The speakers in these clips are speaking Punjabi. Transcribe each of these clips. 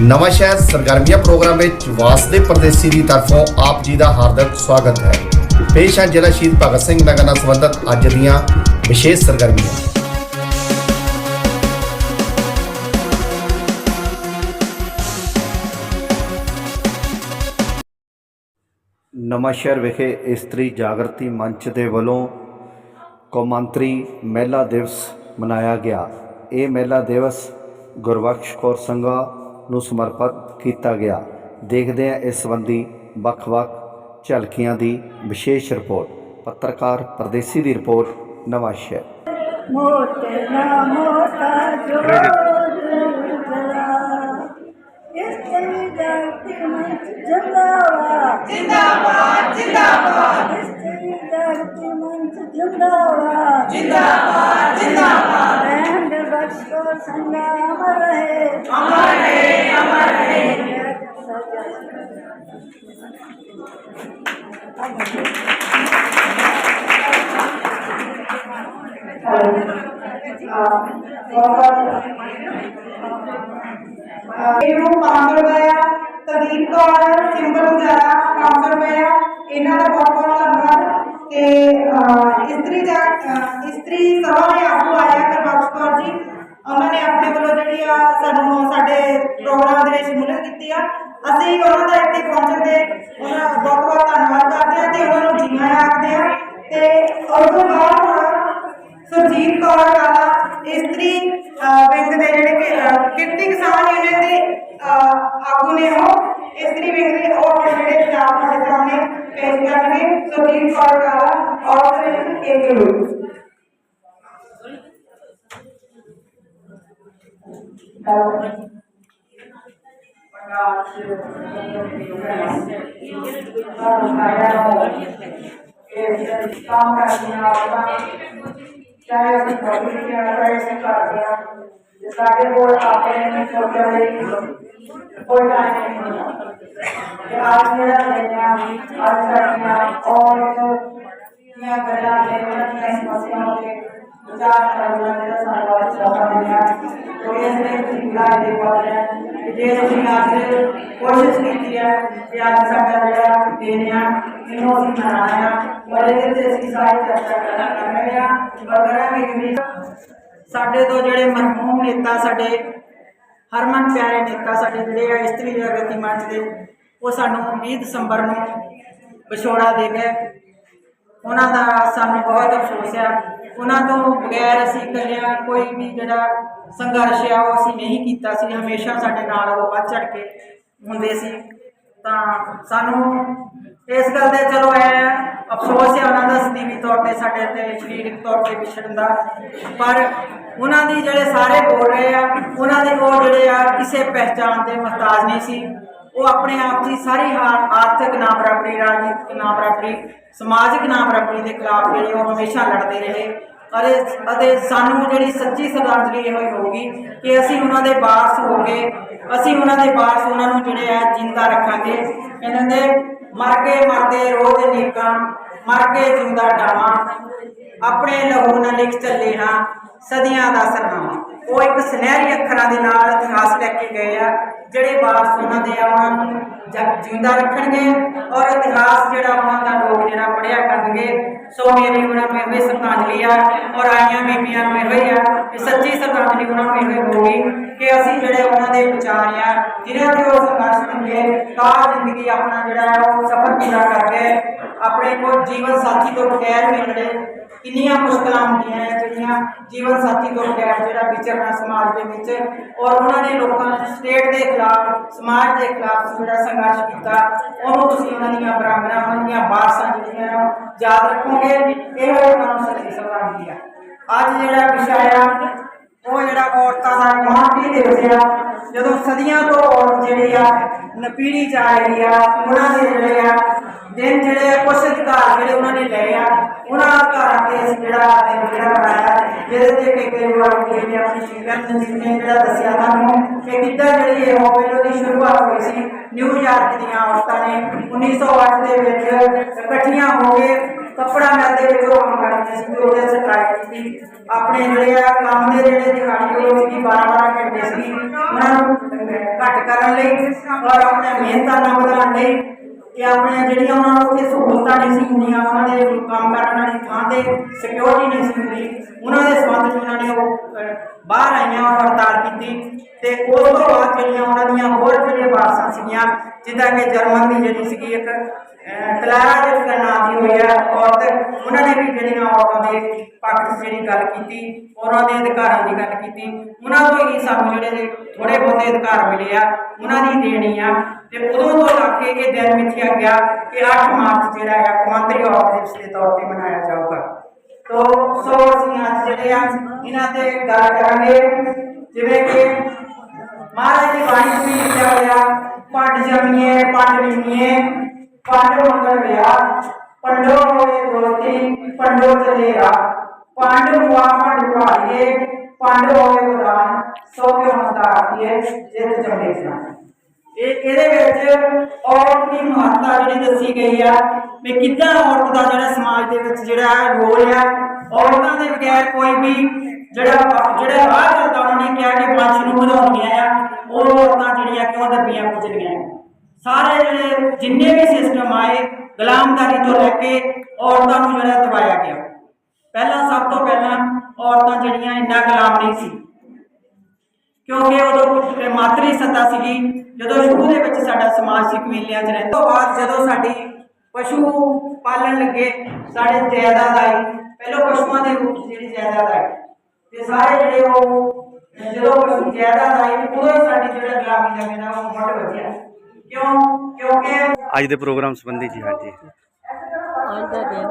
ਨਵਾਂ ਸ਼ਹਿਰ ਸਰਗਰਮੀਆਂ ਪ੍ਰੋਗਰਾਮ ਵਿੱਚ ਵਾਸਦੇ ਪਰਦੇਸੀ ਦੀ ਤਰਫੋਂ ਆਪ ਜੀ ਦਾ ਹਾਰਦਿਕ ਸਵਾਗਤ ਹੈ। ਪੇਸ਼ ਹੈ ਜ਼ਿਲ੍ਹਾ ਸ਼ਹੀਦ ਭਗਤ ਸਿੰਘ ਨਗਰ ਨਾਲ ਸੰਬੰਧਿਤ ਅੱਜ ਦੀਆਂ ਵਿਸ਼ੇਸ਼ ਸਰਗਰਮੀਆਂ। ਨਵਾਂਸ਼ਹਿਰ ਵਿਖੇ ਇਸਤਰੀ ਜਾਗਰਤੀ ਮੰਚ ਦੇ ਵੱਲੋਂ ਕੌਮਾਂਤਰੀ ਮਹਿਲਾ ਦਿਵਸ ਮਨਾਇਆ ਗਿਆ। ਇਹ ਮਹਿਲਾ ਦਿਵਸ ਗੁਰਬਖਸ਼ ਕੌਰ ਸੰਘਾ ਨੂੰ ਸਮਰਪਿਤ ਕੀਤਾ ਗਿਆ। ਦੇਖਦੇ ਹਾਂ ਇਸ ਸੰਬੰਧੀ ਵੱਖ-ਵੱਖ ਝਲਕੀਆਂ ਦੀ ਵਿਸ਼ੇਸ਼ ਰਿਪੋਰਟ। ਪੱਤਰਕਾਰ ਪਰਦੇਸੀ ਦੀ ਰਿਪੋਰਟ ਨਵਾਂਸ਼ਹਿ ਜਿੰਦਾਬਾਦ। ਜਿੰਦਾਬਾਦ ਰਹਿਣ ਦੇ ਬਖਸ਼ੋ ਸੰਗਾਮ ਰਹੇ। ਅਮਰ ਇਹਨੂੰ 500 ਰੁਪਏ ਆ ਤਦੀਪ ਕੌਰ ਸਿੰਬਲ ਗੁਜਾਰਾ 500 ਰੁਪਏ ਆ ਇਹਨਾਂ ਦਾ ਬਹੁਤ ਬਹੁਤ ਧੰਨਵਾਦ ਤੇ ਅਹ, ਇਸਤਰੀ ਜਾ ਅਹ, ਇਸਤਰੀ ਸਭਾ ਦੇ ਆਗੂ ਆਇਆ ਗੁਰਬਖਸ਼ ਕੌਰ ਜੀ ਉਹਨਾਂ ਨੇ ਆਪਣੇ ਵੱਲੋਂ ਜਿਹੜੀ ਆ ਸਾਨੂੰ ਸਾਡੇ ਪ੍ਰੋਗਰਾਮ ਦੇ ਵਿੱਚ ਸ਼ਮੂਲੀਅਤ ਕੀਤੀ ਆ ਅਸੀਂ ਉਹਨਾਂ ਦਾ ਇੱਥੇ ਪਹੁੰਚਣ ਦੇ ਉਹਨਾਂ ਦਾ ਬਹੁਤ ਬਹੁਤ ਧੰਨਵਾਦ ਕਰਦੇ ਆ ਤੇ ਉਹਨਾਂ ਨੂੰ ਜੀ ਆਇਆਂ ਆਖਦੇ ਆ ਤੇ ਉਸ ਤੋਂ ਬਾਅਦ ਹੁਣ ਸੁਰਜੀਤ ਕੌਰ ਵਾਲਾ ਇਸਤਰੀ ਅਹ, ਵਿੰਗ ਦੇ ਜਿਹੜੇ ਕਿ ਅਹ, ਕਿਰਤੀ ਕਿਸਾਨ ਯੂਨੀਅਨ ਦੇ ਅਹ, ਆਗੂ ਨੇ ਉਹ ਇਸਤਰੀ ਵਿੰਗ ਦੇ ਉਹ ਆਪਣੇ ਜਿਹੜੇ ਖਿਲਾਫ ਸਾਡੇ ਸਾਹਮਣੇ ਪੇਸ਼ ਕਰਨਗੇ ਸੁਰਜੀਤ ਕੌਰ ਵਾਲਾ ਔਰ ਇੱਕ ਲੋਕ ਕੰਮ ਕਰਦੀਆਂ ਔਰਤਾਂ ਚਾਹੇ ਅਸੀਂ ਨੌਕਰੀ ਕਿਆ ਕਰੇ ਅਸੀਂ ਕਰਦੇ ਹਾਂ ਜੇ ਸਾਡੇ ਕੋਲ ਆਪਣੇ ਸੋਚਣ ਲਈ ਕੋਈ ਟਾਈਮ ਨਹੀਂ ਹੁੰਦਾ ਤੇ ਅੱਜ ਜਿਹੜਾ ਲੈਣਾ ਅੱਜ ਸਾਡੀਆਂ ਔਰਤ ਦੀਆਂ ਗੱਲਾਂ ਨੇ ਉਹਨਾਂ ਦੀਆਂ ਸਮੱਸਿਆਵਾਂ ਤੇ ਵਿਚਾਰ ਕਰਨ ਦਾ ਜਿਹੜਾ ਸਾਨੂੰ ਅੱਜ ਮੌਕਾ ਮਿਲਿਆ ਤੋ ਇਸ ਦੇ ਸਿੱਖਿਆ ਦੇ ਪਾਇਆ ਕਿ ਜੇ ਅਸੀਂ ਅੱਜ ਕੋਸ਼ਿਸ਼ ਕੀਤੀ ਹੈ ਕਿ ਅੱਜ ਸਾਡਾ ਜਿਹੜਾ ਦਿਨ ਆ ਇਹਨੂੰ ਅਸੀਂ ਮਨਾਉਣਾ ਆ ਔਰ ਇਹਦੇ ਤੇ ਅਸੀਂ ਸਾਰੀ ਚਰਚਾ ਕਰਨਾ ਕਰ ਰਹੇ ਆ ਔਰ ਕਰਾਂਗੇ ਵੀ ਸਾਡੇ ਤੋਂ ਜਿਹੜੇ ਮਰਹੂਮ ਨੇਤਾ ਸਾਡੇ, ਹਰਮਨ ਪਿਆਰੇ ਨੇਤਾ ਸਾਡੇ ਜਿਹੜੇ ਆ ਇਸਤਰੀ ਜਾਗਰਤੀ ਮੰਚ ਦੇ, ਉਹ ਸਾਨੂੰ 20 ਦਸੰਬਰ ਨੂੰ ਵਿਛੋੜਾ ਦੇ ਗਏ। ਉਹਨਾਂ ਦਾ ਸਾਨੂੰ ਬਹੁਤ ਅਫਸੋਸ ਆ। ਉਹਨਾਂ ਤੋਂ ਬਗੈਰ ਅਸੀਂ ਇਕੱਲਿਆਂ ਕੋਈ ਵੀ ਜਿਹੜਾ ਸੰਘਰਸ਼ ਆ ਉਹ ਅਸੀਂ ਨਹੀਂ ਕੀਤਾ ਸੀ। ਹਮੇਸ਼ਾ ਸਾਡੇ ਨਾਲ ਉਹ ਵੱਧ ਚੜ ਕੇ ਹੁੰਦੇ ਸੀ। ਤਾਂ ਸਾਨੂੰ ਇਸ ਗੱਲ ਦੇ ਚਲੋ ਐ ਅਫਸੋਸ ਹੈ ਉਹਨਾਂ ਦਾ ਸਦੀਵੀ ਤੌਰ ਤੇ ਸਾਡੇ ਤੇ, ਸਰੀਰਕ ਤੌਰ ਤੇ ਵਿਛੜਨ ਦਾ। ਪਰ ਉਹਨਾਂ ਦੀ ਜਿਹੜੇ ਸਾਰੇ ਬੋਲ ਰਹੇ ਆ, ਉਹਨਾਂ ਦੇ ਉਹ ਜਿਹੜੇ ਆ, ਕਿਸੇ ਪਹਿਚਾਣ ਦੇ ਮੁਹਤਾਜ ਨਹੀਂ ਸੀ। ਉਹ ਆਪਣੇ ਆਪ ਦੀ ਸਾਰੀ ਹਾ- ਆਰਥਿਕ ਨਾ ਬਰਾਬਰੀ ਰਾਜਨੀਤਿਕ ਨਾ ਬਰਾਬਰੀ ਸਮਾਜਿਕ ਨਾ ਬਰਾਬਰੀ ਦੇ ਖਿਲਾਫ ਜਿਹੜੇ ਉਹ ਹਮੇਸ਼ਾ ਲੜਦੇ ਰਹੇ। ਅਤੇ ਅਤੇ ਸਾਨੂੰ ਜਿਹੜੀ ਸੱਚੀ ਸ਼ਰਧਾਂਜਲੀ ਇਹੋ ਹੀ ਹੋਊਗੀ ਕਿ ਅਸੀਂ ਉਹਨਾਂ ਦੇ ਵਾਰਸ ਹੋ ਗਏ ਅਸੀਂ ਉਹਨਾਂ ਦੇ ਵਾਰਸ ਉਹਨਾਂ ਨੂੰ ਜਿਹੜੇ ਆ ਜਿੰਦਾ ਰੱਖਾਂਗੇ। ਇਹਨਾਂ ਦੇ ਮਰ ਕੇ ਮਰਦੇ ਰੋਜ਼ ਨੇਕਾਂ, ਮਰ ਕੇ ਜਿੰਦਾ ਡਾਵਾਂ। ਆਪਣੇ ਲਹੂ ਨਾਲ ਲਿਖ ਚੱਲੇ ਹਾਂ, ਸਦੀਆਂ ਦਾ ਸਰਨਾਮਾ। ਉਹ ਇੱਕ ਸੁਨਹਿਰੀ ਅੱਖਰਾਂ ਦੇ ਨਾਲ ਇਤਿਹਾਸ ਲੈ ਕੇ ਗਏ ਆ, ਜਿਹੜੇ ਵਾਰਸ ਉਹਨਾਂ ਦੇ ਆ ਉਹਨਾਂ ਨੂੰ ਜਿੰਦਾ ਰੱਖਣਗੇ ਔਰ ਇਤਿਹਾਸ ਜਿਹੜਾ ਉਹਨਾਂ ਦਾ ਲੋਕ ਜਿਹੜਾ ਪੜਿਆ ਕਰਨਗੇ ਸੋ ਮੇਰੀ ਉਹਨਾਂ ਨੂੰ ਇਹੋ ਸ਼ਰਧਾਂਜਲੀ ਆ ਔਰ ਆਈਆਂ ਬੀਬੀਆਂ ਨੂੰ ਇਹੋ ਹੀ ਆ ਕਿ ਸੱਚੀ ਸ਼ਰਧਾਂਜਲੀ ਉਹਨਾਂ ਨੂੰ ਇਹੋ ਹੀ ਹੋਊਗੀ ਕਿ ਅਸੀਂ ਜਿਹੜੇ ਉਹਨਾਂ ਦੇ ਵਿਚਾਰ ਆ ਜਿਹਨਾਂ ਤੇ ਉਹ ਸੰਘਰਸ਼ ਦਿੰਦੇ ਤਾਂ ਜ਼ਿੰਦਗੀ ਆਪਣਾ ਜਿਹੜਾ ਉਹ ਸਫਰ ਪੂਰਾ ਕਰਕੇ ਆਪਣੇ ਕੋਲ ਜੀਵਨ ਸਾਥੀ ਤੋਂ ਬਗੈਰ ਮਿਲਣੇ ਕਿੰਨੀਆਂ ਮੁਸ਼ਕਲਾਂ ਹੁੰਦੀਆਂ ਨੇ ਜਿਹੜੀਆਂ ਜੀਵਨ ਸਾਥੀ ਤੋਂ ਬਗੈਰ ਜਿਹੜਾ ਵਿਚਰਨਾ ਸਮਾਜ ਦੇ ਵਿੱਚ ਔਰ ਉਹਨਾਂ ਨੇ ਲੋਕਾਂ ਨੇ ਸਟੇਟ ਦੇ ਖਿਲਾਫ ਸਮਾਜ ਦੇ ਖਿਲਾਫ ਜਿਹੜਾ ਸੰਘਰਸ਼ ਕੀਤਾ ਉਹਨੂੰ ਤੁਸੀਂ ਉਹਨਾਂ ਦੀਆਂ ਬਰਾਬਰਾਂ ਉਹਨਾਂ ਦੀਆਂ ਵਾਰਸਾਂ ਜਿਹੜੀਆਂ ਆ, ਯਾਦ ਰੱਖੋਗੇ ਇਹ ਉਹਨਾਂ ਨੂੰ ਸੱਚੀ ਸ਼ਰਧਾਂਜਲੀ ਆ ਅੱਜ ਜਿਹੜਾ ਵਿਸ਼ਾ ਆ ਉਹ ਜਿਹੜਾ ਔਰਤਾਂ ਦਾ ਗੁਆਂਢੀ ਦੇ ਆ ਜਦੋਂ ਸਦੀਆਂ ਤੋਂ ਔਰਤ ਜਿਹੜੀ ਆ ਨਪੀੜੀ ਜਾ ਰਹੀ ਆ ਉਹਨਾਂ ਦੇ ਜਿਹੜੇ ਆ ਦਿਨ ਜਿਹੜੇ ਕੁਛ ਅਧਿਕਾਰ ਜਿਹੜੇ ਉਹਨਾਂ ਨੇ ਲਏ ਆ, ਉਹਨਾਂ ਅਧਿਕਾਰਾਂ ਤੇ ਅਸੀਂ ਜਿਹੜਾ ਦਿਨ ਜਿਹੜਾ ਬਣਾਇਆ, ਜਿਹਦੇ ਤੇ ਕਿ ਕਈ ਵਾਰ ਜਿਵੇਂ ਆਪਣੀ ਸ਼ਿਕਤ ਨੇ ਜਿਹੜਾ ਦੱਸਿਆ ਤੁਹਾਨੂੰ ਕਿ ਕਿੱਦਾਂ ਜਿਹੜੀ ਇਹ ਹੋਵੇਲੋ ਦੀ ਸ਼ੁਰੂਆਤ ਹੋਈ ਸੀ ਨਿਊਯਾਰਕ ਦੀਆਂ ਔਰਤਾਂ ਨੇ 1908 ਦੇ ਵਿੱਚ ਇਕੱਠੀਆਂ ਹੋ ਕੇ ਕੱਪੜਾ ਮਿਲ ਦੇ ਵਿੱਚ ਉਹ ਕੰਮ ਕਰਦੀਆਂ ਸੀ, ਤੇ ਉਹਦੇ ਸਟ੍ਰਾਈਕ ਕੀਤੀ। ਆਪਣੇ ਜਿਹੜੇ ਆ ਕੰਮ ਦੇ ਜਿਹੜੇ ਦਿਹਾੜੀ ਉਹ ਸੀਗੀ 12 12 ਘੰਟੇ ਸੀ, ਉਹਨਾਂ ਨੂੰ ਘੱਟ ਕਰਨ ਲਈ ਔਰ ਆਪਣੇ ਮਿਹਨਤਾਂ ਨਾਲ ਵਧਾਉਣ ਲਈ ਕਿ ਆਪਣੇ ਜਿਹੜੀਆਂ ਉਹਨਾਂ ਨੂੰ ਉੱਥੇ ਸਹੂਲਤਾਂ ਨਹੀਂ ਸੀ ਹੁੰਦੀਆਂ, ਉਹਨਾਂ ਦੇ ਕੰਮ ਕਰਨ ਵਾਲੀ ਥਾਂ ਤੇ ਸਿਕਿਉਰਿਟੀ ਨਹੀਂ ਸੀ ਹੁੰਦੀ। ਉਹਨਾਂ ਦੇ ਸੰਬੰਧ 'ਚ ਉਹਨਾਂ ਨੇ ਉਹ ਬਾਹਰ ਆਈਆਂ ਔਰ ਹੜਤਾਲ ਕੀਤੀ। ਤੇ ਉਸ ਤੋਂ ਬਾਅਦ ਜਿਹੜੀਆਂ ਉਹਨਾਂ ਦੀਆਂ ਹੋਰ ਜਿਹੜੀਆਂ ਬਾਰਸਾਂ ਸੀਗੀਆਂ ਜਿੱਦਾਂ ਕਿ ਜਰਮਨ ਦੀ ਜਿਹੜੀ ਸੀਗੀ ਇੱਕ ਕਲਾਰਾ ਜਿਸ ਨਾਮ ਦੀ ਹੋਈ ਔਰਤ। ਉਹਨਾਂ ਨੇ ਵੀ ਜਿਹੜੀਆਂ ਔਰਤਾਂ ਦੇ ਪੱਖ 'ਚ ਜਿਹੜੀ ਗੱਲ ਕੀਤੀ ਉਹਨਾਂ ਦੇ ਅਧਿਕਾਰਾਂ ਦੀ ਗੱਲ ਕੀਤੀ। ਉਹਨਾਂ ਤੋਂ ਹੀ ਸਾਨੂੰ ਜਿਹੜੇ ਨੇ ਥੋੜੇ ਬਹੁਤੇ ਅਧਿਕਾਰ ਮਿਲੇ ਆ, ਉਹਨਾਂ ਦੀ ਦੇਣੀ ਆ। ਤੇ ਉਦੋਂ ਤੋਂ ਲੱਗ ਕੇ ਇਹ ਦਿਨ ਮਿੱਥਿਆ ਗਿਆ ਕਿ 8 ਮਾਰਚ ਜਿਹੜਾ ਹੈ, ਕੌਮਾਂਤਰੀ ਔਰਤ ਦਿਵਸ ਦੇ ਤੌਰ ਤੇ ਮਨਾਇਆ ਜਾਊਗਾ। ਤੋ, ਸੋ ਅਸੀਂ ਅੱਜ ਜਿਹੜੇ ਆ, ਇਹਨਾਂ ਤੇ ਗੱਲ ਕਰਾਂਗੇ। ਜਿਵੇਂ ਕਿ ਮਹਾਰਾਜ ਦੀ ਬਾਣੀ ਵਿੱਚ ਲਿਖਿਆ ਹੋਇਆ ਪੰਡ ਜਮੀਏ ਪੰਡ ਲੀਏ ਪੰਡ ਮੰਗਲ ਵਿਆਹ ਪੰਡੋ ਹੋਏ ਦੋਤੀ ਪੰਡੋ ਚਲੇਰਾ। ਪੰਡ ਮੁਆ ਪੰਡ ਭਾਈਏ ਪੰਡ ਹੋਏ ਵਿਦਾਨ ਸੋ ਕੇ ਹੁੰਦਾ ਆਖੀਏ, ਜਿਤ ਜਮੇ ਜਾਣ ਇਹ ਇਹਦੇ ਵਿੱਚ ਔਰਤ ਦੀ ਮਹੱਤਤਾ ਜਿਹੜੀ ਦੱਸੀ ਗਈ ਆ ਵੀ ਕਿੱਦਾਂ ਔਰਤ ਦਾ ਜਿਹੜਾ ਸਮਾਜ ਦੇ ਵਿੱਚ ਜਿਹੜਾ ਰੋਲ ਆ, ਔਰਤਾਂ ਦੇ ਬਗੈਰ ਕੋਈ ਵੀ ਜਿਹੜਾ ਜਿਹੜਾ ਰਾਹ ਚੱਲਦਾ ਉਹਨਾਂ ਨੇ ਕਿਹਾ ਕਿ ਪੰਛ ਨੂੰ ਵਧਾਉਣੀਆਂ ਆ। ਉਹ ਔਰਤਾਂ ਜਿਹੜੀਆਂ ਕਿਉਂ ਦੱਬੀਆਂ ਕੁਚਲੀਆਂ ਸਾਰੇ ਜਿਹੜੇ ਜਿੰਨੇ ਵੀ ਸਿਸਟਮ ਆਏ, ਗੁਲਾਮਦਾਰੀ ਤੋਂ ਲੈ ਕੇ ਔਰਤਾਂ ਨੂੰ ਜਿਹੜਾ ਦਬਾਇਆ ਗਿਆ। ਪਹਿਲਾਂ ਸਭ ਤੋਂ ਪਹਿਲਾਂ ਔਰਤਾਂ ਜਿਹੜੀਆਂ ਇੰਨਾ ਗੁਲਾਮ ਨਹੀਂ ਸੀ। ਕਿਉਂਕਿ ਉਦੋਂ ਮਾਤਰੀ ਸੱਤਾ ਸੀਗੀ, ਜਦੋਂ ਸ਼ੁਰੂ ਦੇ ਵਿੱਚ ਸਾਡਾ ਸਮਾਜ ਸੀ ਕਬੀਲਿਆਂ 'ਚ ਰਹਿੰਦਾ ਤੋਂ ਬਾਅਦ ਜਦੋਂ ਸਾਡੀ ਪਸ਼ੂ ਪਾਲਣ ਲੱਗੇ, ਸਾਡੇ ਜਾਇਦਾਦ ਆਈ। ਪਹਿਲਾਂ ਪਸ਼ੂਆਂ ਦੇ ਰੂਪ 'ਚ ਜਿਹੜੀ ਜਾਇਦਾਦ ਆਈ। ਤੇ ਸਾਰੇ ਜਿਹੜੇ ਉਹ ਜਦੋਂ ਜਾਇਦਾਦ ਆਈ ਤੇ ਉਦੋਂ ਹੀ ਸਾਡੀ ਜਿਹੜਾ ਗੁਲਾਮੀ ਦਾ ਜਿਹੜਾ ਉਹ ਮੁੱਢ ਵੱਜਿਆ। ਕਿਉਂ? ਕਿਉਂਕਿ ਅੱਜ ਦੇ ਪ੍ਰੋਗਰਾਮ ਸੰਬੰਧੀ ਜੀ ਹਾਂਜੀ। ਅੱਜ ਦਾ ਦਿਨ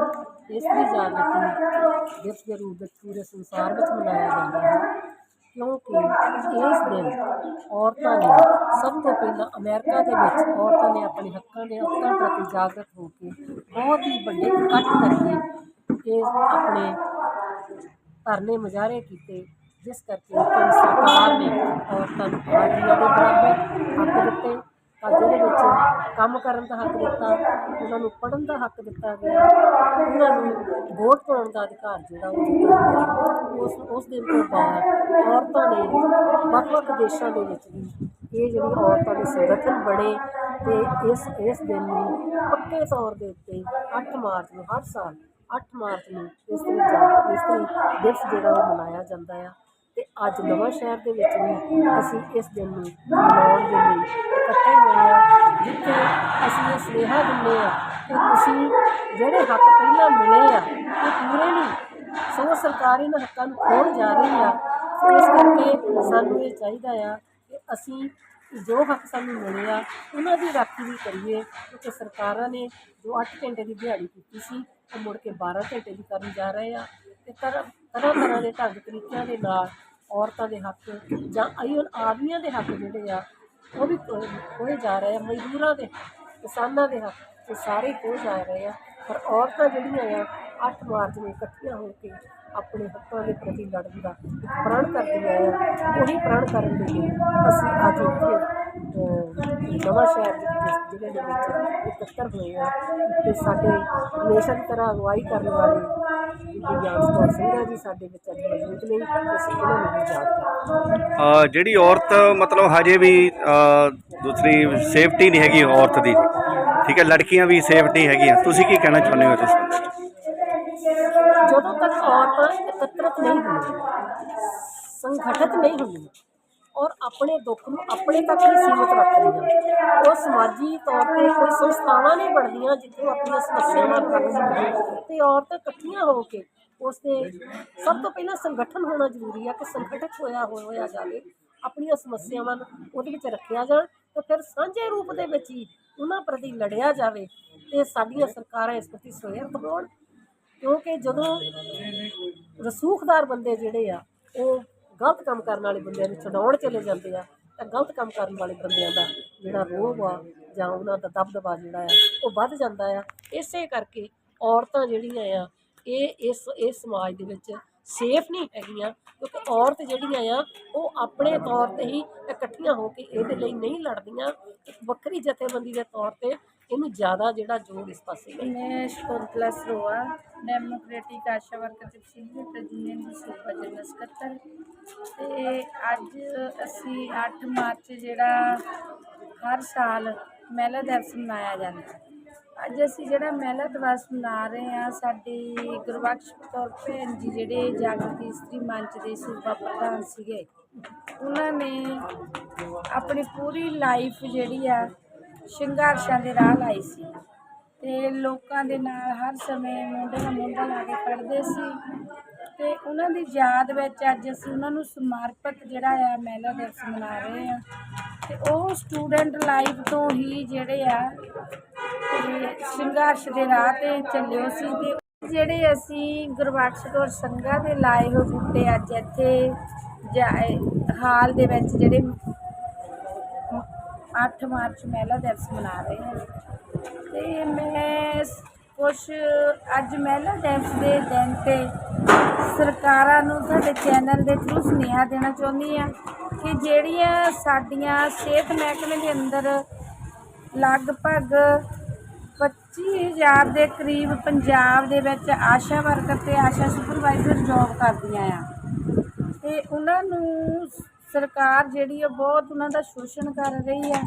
ਇਸਤਰੀ ਜਾਗਰਤੀ ਦਿਵਸ ਦੇ ਰੂਪ ਵਿੱਚ ਪੂਰੇ ਸੰਸਾਰ ਵਿੱਚ ਮਨਾਇਆ ਜਾਂਦਾ ਹੈ। ਕਿਉਂਕਿ ਇਸ ਦਿਨ ਔਰਤਾਂ ਨੇ ਸਭ ਤੋਂ ਪਹਿਲਾਂ ਅਮਰੀਕਾ ਦੇ ਵਿੱਚ ਔਰਤਾਂ ਨੇ ਆਪਣੇ ਹੱਕਾਂ ਦੇ ਹੱਕਾਂ ਪ੍ਰਤੀ ਜਾਗਰਤ ਹੋ ਕੇ ਬਹੁਤ ਹੀ ਵੱਡੇ ਇਕੱਠ ਕਰਕੇ ਇਹ ਆਪਣੇ ਧਰਨੇ ਮੁਜ਼ਾਹਰੇ ਕੀਤੇ। ਜਿਸ ਕਰਕੇ ਕਿ ਸਰਕਾਰ ਨੇ ਔਰਤਾਂ ਨੂੰ ਆਜ਼ਾਦੀਆਂ ਦੇ ਬਰਾਬਰ ਹੱਕ ਦਿੱਤੇ। ਤਾਂ ਜਿਹਦੇ ਵਿੱਚ ਕੰਮ ਕਰਨ ਦਾ ਹੱਕ ਦਿੱਤਾ, ਉਹਨਾਂ ਨੂੰ ਪੜ੍ਹਨ ਦਾ ਹੱਕ ਦਿੱਤਾ ਗਿਆ। ਉਹਨਾਂ ਨੂੰ ਵੋਟ ਪਾਉਣ ਦਾ ਅਧਿਕਾਰ ਜਿਹੜਾ ਉਹ ਦਿੱਤਾ ਗਿਆ। ਉਸ ਉਸ ਦਿਨ ਤੋਂ ਬਾਅਦ ਔਰਤਾਂ ਨੇ ਵੱਖ-ਵੱਖ ਦੇਸ਼ਾਂ ਦੇ ਵਿੱਚ ਵੀ ਇਹ ਜਿਹੜੀ ਔਰਤਾਂ ਦੇ ਸੰਗਠਨ ਬਣੇ ਤੇ ਇਸ ਇਸ ਦਿਨ ਨੂੰ ਪੱਕੇ ਤੌਰ ਦੇ ਉੱਤੇ 8 ਮਾਰਚ ਨੂੰ ਹਰ ਸਾਲ 8 ਮਾਰਚ ਨੂੰ ਇਸ ਇਸਤਰੀ ਇਸ ਇਸਤਰੀ ਦਿਵਸ ਜਿਹੜਾ ਉਹ ਮਨਾਇਆ ਜਾਂਦਾ ਆ। ਤੇ ਅੱਜ ਨਵਾਂ ਸ਼ਹਿਰ ਦੇ ਵਿੱਚ ਵੀ ਅਸੀਂ ਇਸ ਦਿਨ ਨੂੰ ਮਨਾਉਣ ਦੇ ਲਈ ਇਕੱਠੇ ਹੋਏ ਹਾਂ, ਜਿੱਥੇ ਅਸੀਂ ਇਹ ਸੁਨੇਹਾ ਦਿੰਦੇ ਹਾਂ ਕਿ ਤੁਸੀਂ ਜਿਹੜੇ ਹੱਕ ਪਹਿਲਾਂ ਮਿਲੇ ਆ ਉਹ ਪੂਰੇ ਨਹੀਂ ਸਗੋਂ ਸਰਕਾਰ ਇਹਨਾਂ ਹੱਕਾਂ ਨੂੰ ਖੋਣ ਜਾ ਰਹੀ ਆ। ਸੋ ਇਸ ਕਰਕੇ ਸਾਨੂੰ ਇਹ ਚਾਹੀਦਾ ਆ ਕਿ ਅਸੀਂ ਜੋ ਹੱਕ ਸਾਨੂੰ ਮਿਲੇ ਆ, ਉਹਨਾਂ ਦੀ ਰਾਖੀ ਵੀ ਕਰੀਏ। ਕਿਉਂਕਿ ਸਰਕਾਰਾਂ ਨੇ ਜੋ 8 ਘੰਟੇ ਦੀ ਦਿਹਾੜੀ ਕੀਤੀ ਸੀ, ਉਹ ਮੁੜ ਕੇ 12 ਘੰਟੇ ਦੀ ਕਰਨ ਜਾ ਰਹੇ ਆ। ਤੇ ਤਰ੍ਹਾਂ ਤਰ੍ਹਾਂ ਤਰ੍ਹਾਂ ਦੇ ਢੰਗ ਤਰੀਕਿਆਂ ਦੇ ਨਾਲ ਔਰਤਾਂ ਦੇ ਹੱਕ ਜਾਂ ਆਈਵਨ ਆਦਮੀਆਂ ਦੇ ਹੱਕ ਜਿਹੜੇ ਆ, ਉਹ ਵੀ ਖੋ- ਖੋਏ ਜਾ ਰਹੇ ਆ, ਮਜ਼ਦੂਰਾਂ ਦੇ, ਕਿਸਾਨਾਂ ਦੇ ਹੱਕ ਇਹ ਸਾਰੇ ਖੋਏ ਜਾ ਰਹੇ ਆ। ਪਰ ਔਰਤਾਂ ਜਿਹੜੀਆਂ ਆ 8 ਮਾਰਚ ਨੂੰ ਇਕੱਠੀਆਂ ਹੋ ਕੇ ਆਪਣੇ ਹੱਕਾਂ ਦੇ ਪ੍ਰਤੀ ਲੜਨ ਦਾ ਇੱਕ ਪ੍ਰਣ ਕਰਦੀਆਂ ਆ ਉਹੀ ਪ੍ਰਣ ਕਰਨ ਦੇ ਲਈ ਅਸੀਂ ਅੱਜ ਇੱਥੇ ਨਵਾਂ ਸ਼ਹਿਰ ਜ਼ਿਲ੍ਹੇ ਦੇ ਵਿੱਚ ਇਕੱਤਰ ਹੋਏ ਆ ਤੇ ਸਾਡੇ ਹਮੇਸ਼ਾ ਦੀ ਤਰ੍ਹਾਂ ਅਗਵਾਈ ਕਰਨ ਵਾਲੇ ਗਿਆਨ ਕੌਰ ਸਿੰਘਾ ਜੀ ਸਾਡੇ ਵਿੱਚ ਅੱਜ ਮੌਜੂਦ ਨੇ ਅਸੀਂ ਉਹਨਾਂ ਨੂੰ ਵੀ ਯਾਦ ਕਰਾਂਗੇ ਜਿਹੜੀ ਔਰਤ, ਮਤਲਬ ਹਜੇ ਵੀ ਦੂਸਰੀ ਸੇਫਟੀ ਨਹੀਂ ਹੈਗੀ ਔਰਤ ਦੀ। ਠੀਕ ਹੈ, ਲੜਕੀਆਂ ਵੀ ਸੇਫ ਨਹੀਂ ਹੈਗੀਆਂ। ਤੁਸੀਂ ਕੀ ਕਹਿਣਾ ਚਾਹੁੰਦੇ ਹੋ ਇਸ ਉਦੋਂ ਵਿੱਚ ਤੱਕ ਔਰਤਾਂ ਇਕੱਤਰਤ ਨਹੀਂ ਹੁੰਦੀਆਂ ਸੰਗਠਿਤ ਨਹੀਂ ਹੁੰਦੀਆਂ ਔਰ ਆਪਣੇ ਦੁੱਖ ਨੂੰ ਆਪਣੇ ਤੱਕ ਹੀ ਸੀਮਿਤ ਰੱਖਦੀਆਂ ਉਹ ਸਮਾਜੀ ਤੌਰ ਤੇ ਕੋਈ ਸੰਸਥਾਵਾਂ ਨਹੀਂ ਬਣਦੀਆਂ ਜਿੱਥੇ ਉਹ ਆਪਣੀਆਂ ਸਮੱਸਿਆਵਾਂ ਰੱਖ ਸਕਣ। ਤੇ ਔਰਤਾਂ ਇਕੱਠੀਆਂ ਹੋ ਕੇ ਉਸ ਦੇ ਸਭ ਤੋਂ ਪਹਿਲਾਂ ਸੰਗਠਨ ਹੋਣਾ ਜ਼ਰੂਰੀ ਹੈ ਕਿ ਸੰਗਠਿਤ ਹੋਇਆ ਹੋਇਆ ਜਾਵੇ, ਆਪਣੀਆਂ ਸਮੱਸਿਆਵਾਂ ਉਹਦੇ ਵਿੱਚ ਰੱਖਿਆ ਜਾਣ ਤੇ ਫਿਰ ਸਾਂਝੇ ਰੂਪ ਦੇ ਵਿੱਚ ਹੀ ਉਹਨਾਂ ਪ੍ਰਤੀ ਲੜਿਆ ਜਾਵੇ ਤੇ ਸਾਡੀਆਂ ਸਰਕਾਰਾਂ ਇਸ ਪ੍ਰਤੀ ਸੁਹਿਰਦ ਹੋਣ। ਕਿਉਂਕਿ ਜਦੋਂ ਰਸੂਖਦਾਰ ਬੰਦੇ ਜਿਹੜੇ ਆ, ਉਹ ਗਲਤ ਕੰਮ ਕਰਨ ਵਾਲੇ ਬੰਦਿਆਂ ਨੂੰ ਛਡਾਉਣ ਚਲੇ ਜਾਂਦੇ ਆ, ਤਾਂ ਗਲਤ ਕੰਮ ਕਰਨ ਵਾਲੇ ਬੰਦਿਆਂ ਦਾ ਜਿਹੜਾ ਰੋਹ ਆ ਜਾਂ ਉਹਨਾਂ ਦਾ ਦਬਦਬਾ ਜਿਹੜਾ ਆ, ਉਹ ਵੱਧ ਜਾਂਦਾ ਆ। ਇਸੇ ਕਰਕੇ ਔਰਤਾਂ ਜਿਹੜੀਆਂ ਆ, ਇਹ ਇਸ ਇਸ ਸਮਾਜ ਦੇ ਵਿੱਚ ਸੇਫ ਨਹੀਂ ਹੈਗੀਆਂ, ਕਿਉਂਕਿ ਔਰਤ ਜਿਹੜੀਆਂ ਆ, ਉਹ ਆਪਣੇ ਤੌਰ ਤੇ ਹੀ ਇਕੱਠੀਆਂ ਹੋ ਕੇ ਇਹਦੇ ਲਈ ਨਹੀਂ ਲੜਦੀਆਂ। ਇੱਕ ਵੱਖਰੀ ਜਥੇਬੰਦੀ ਦੇ ਤੌਰ ਤੇ ਇਹਨੂੰ ਜ਼ਿਆਦਾ ਜਿਹੜਾ ਜ਼ੋਰ ਇਸ ਪਾਸੇ ਹੈ। ਮੈਂ Shakuntala Saroa democratic ASHA worker ਤੇ ਸੀਨੀਅਰ ਯੂਨੀਅਨ ਦੀ ਸੂਬਾ ਜਨਰਲ ਸਕੱਤਰ। ਤੇ ਅੱਜ ਅਸੀਂ 8 ਮਾਰਚ ਜਿਹੜਾ ਹਰ ਸਾਲ ਮਹਿਲਾ ਦਿਵਸ ਮਨਾਇਆ ਜਾਂਦਾ। ਹੈ। ਅੱਜ ਅਸੀਂ ਜਿਹੜਾ ਮਹਿਲਾ ਦਿਵਸ ਮਨਾ ਰਹੇ ਹਾਂ, ਸਾਡੀ ਗੁਰਬਖਸ਼ ਕੌਰ ਭੈਣ ਜੀ ਜਿਹੜੇ ਜਾਗਰਤੀ ਇਸਤਰੀ ਮੰਚ ਦੇ ਸੂਬਾ ਪ੍ਰਧਾਨ ਸੀਗੇ, ਉਹਨਾਂ ਨੇ ਆਪਣੀ ਪੂਰੀ ਲਾਈਫ ਜਿਹੜੀ ਆ ਸੰਘਰਸ਼ਾਂ ਦੇ ਰਾਹ ਲਾਈ ਸੀ ਤੇ ਲੋਕਾਂ ਦੇ ਨਾਲ ਹਰ ਸਮੇਂ ਮੋਢੇ ਨਾਲ ਮੋਢਾ ਲਾ ਕੇ ਖੜਦੇ ਸੀ ਤੇ ਉਹਨਾਂ ਦੀ ਯਾਦ ਵਿੱਚ ਅੱਜ ਅਸੀਂ ਉਹਨਾਂ ਨੂੰ ਸਮਰਪਿਤ ਜਿਹੜਾ ਆ ਮਹਿਲਾ ਦਿਵਸ ਮਨਾ ਰਹੇ ਆ ਤੇ ਉਹ ਸਟੂਡੈਂਟ ਲਾਈਫ ਤੋਂ ਹੀ ਜਿਹੜੇ ਆ, ਤੇ ਸੰਘਰਸ਼ ਦੇ ਰਾਹ ਤੇ ਚੱਲਿਓ ਸੀ ਤੇ ਜਿਹੜੇ ਅਸੀਂ ਗੁਰਬਖਸ਼ ਕੌਰ ਸੰਘਾ ਦੇ ਲਾਏ ਹੋਏ ਬੂਟੇ ਅੱਜ ਇੱਥੇ ਜਾ- ਹਾਲ ਦੇ ਵਿੱਚ ਜਿਹੜੇ 8 ਮਾਰਚ ਮਹਿਲਾ ਦਿਵਸ ਮਨਾ ਰਹੇ ਹਾਂ ਤੇ ਮੈਂ ਕੁਛ ਅੱਜ ਮਹਿਲਾ ਦਿਵਸ ਦੇ ਦਿਨ ਤੇ ਸਰਕਾਰਾਂ ਨੂੰ ਸਾਡੇ ਚੈਨਲ ਦੇ ਥਰੂ ਸੁਨੇਹਾ ਦੇਣਾ ਚਾਹੁੰਦੀ ਆ ਕਿ ਜਿਹੜੀਆਂ ਸਾਡੀਆਂ ਸਿਹਤ ਮਹਿਕਮੇ ਦੇ ਅੰਦਰ ਲਗਭਗ 25000 ਦੇ ਕਰੀਬ ਪੰਜਾਬ ਦੇ ਵਿੱਚ ਆਸ਼ਾ ਵਰਕਰ ਤੇ ਆਸ਼ਾ ਸੁਪਰਵਾਈਜ਼ਰ ਜੌਬ ਕਰਦੀਆਂ ਆ। ਤੇ ਉਹਨਾਂ ਨੂੰ ਸਰਕਾਰ ਜਿਹੜੀ ਆ, ਬਹੁਤ ਉਹਨਾਂ ਦਾ ਸ਼ੋਸ਼ਣ ਕਰ ਰਹੀ ਆ।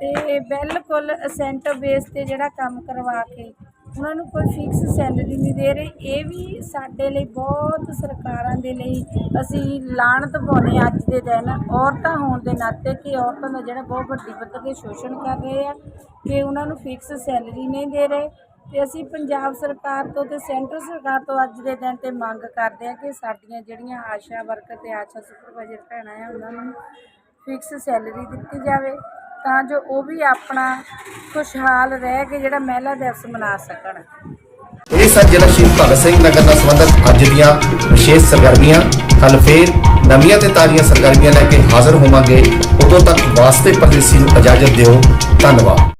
ਤੇ ਬਿਲਕੁਲ ਅਸੈਂਟ ਬੇਸ ਤੇ ਜਿਹੜਾ ਕੰਮ ਕਰਵਾ ਕੇ ਉਹਨਾਂ ਨੂੰ ਕੋਈ ਫਿਕਸ ਸੈਲਰੀ ਨਹੀਂ ਦੇ ਰਹੇ। ਇਹ ਵੀ ਸਾਡੇ ਲਈ ਬਹੁਤ ਸਰਕਾਰਾਂ ਦੇ ਲਈ ਅਸੀਂ ਲਾਹਣਤ ਪਾਉਂਦੇ ਹਾਂ ਅੱਜ ਦੇ ਦਿਨ। ਔਰਤਾਂ ਹੋਣ ਦੇ ਨਾਤੇ ਕਿ ਔਰਤਾਂ ਦਾ ਜਿਹੜਾ ਬਹੁਤ ਵੱਡੀ ਪੱਧਰ ਤੇ ਸ਼ੋਸ਼ਣ ਕਰ ਰਹੇ ਆ, ਕਿ ਉਹਨਾਂ ਨੂੰ ਫਿਕਸ ਸੈਲਰੀ ਨਹੀਂ ਦੇ ਰਹੇ। ਤੇ ਅਸੀਂ ਪੰਜਾਬ ਸਰਕਾਰ ਤੋਂ ਤੇ ਸੈਂਟਰ ਸਰਕਾਰ ਤੋਂ ਅੱਜ ਦੇ ਦਿਨ ਤੇ ਮੰਗ ਕਰਦੇ ਆ ਕਿ ਸਾਡੀਆਂ ਜਿਹੜੀਆਂ ਆਸ਼ਾ ਵਰਕਰ ਤੇ ਆਸ਼ਾ ਸੁਪਰਵਾਈਜ਼ਰ ਭੈਣਾਂ ਆ, ਉਹਨਾਂ ਨੂੰ ਫਿਕਸ ਸੈਲਰੀ ਦਿੱਤੀ ਜਾਵੇ ਤਾਂ ਜੋ ਉਹ ਵੀ ਆਪਣਾ ਖੁਸ਼ਹਾਲ ਰਹਿ ਕੇ ਜਿਹੜਾ ਮਹਿਲਾ ਦਿਵਸ ਮਨਾ ਸਕਣ। ਇਹ ਸਨ ਜ਼ਿਲ੍ਹਾ ਸ਼ਹੀਦ ਭਗਤ ਸਿੰਘ ਨਗਰ ਨਾਲ ਸੰਬੰਧਿਤ ਅੱਜ ਦੀਆਂ ਵਿਸ਼ੇਸ਼ ਸਰਗਰਮੀਆਂ ਕੱਲ ਫੇਰ ਨਵੀਆਂ ਤੇ ਤਾਜ਼ੀਆਂ ਸਰਗਰਮੀਆਂ ਲੈ ਕੇ ਹਾਜ਼ਰ ਹੋਵਾਂਗੇ। ਉਦੋਂ ਤੱਕ ਵਾਸਤੇ ਪਰਦੇਸੀ ਨੂੰ ਇਜਾਜ਼ਤ ਦਿਓ। ਧੰਨਵਾਦ।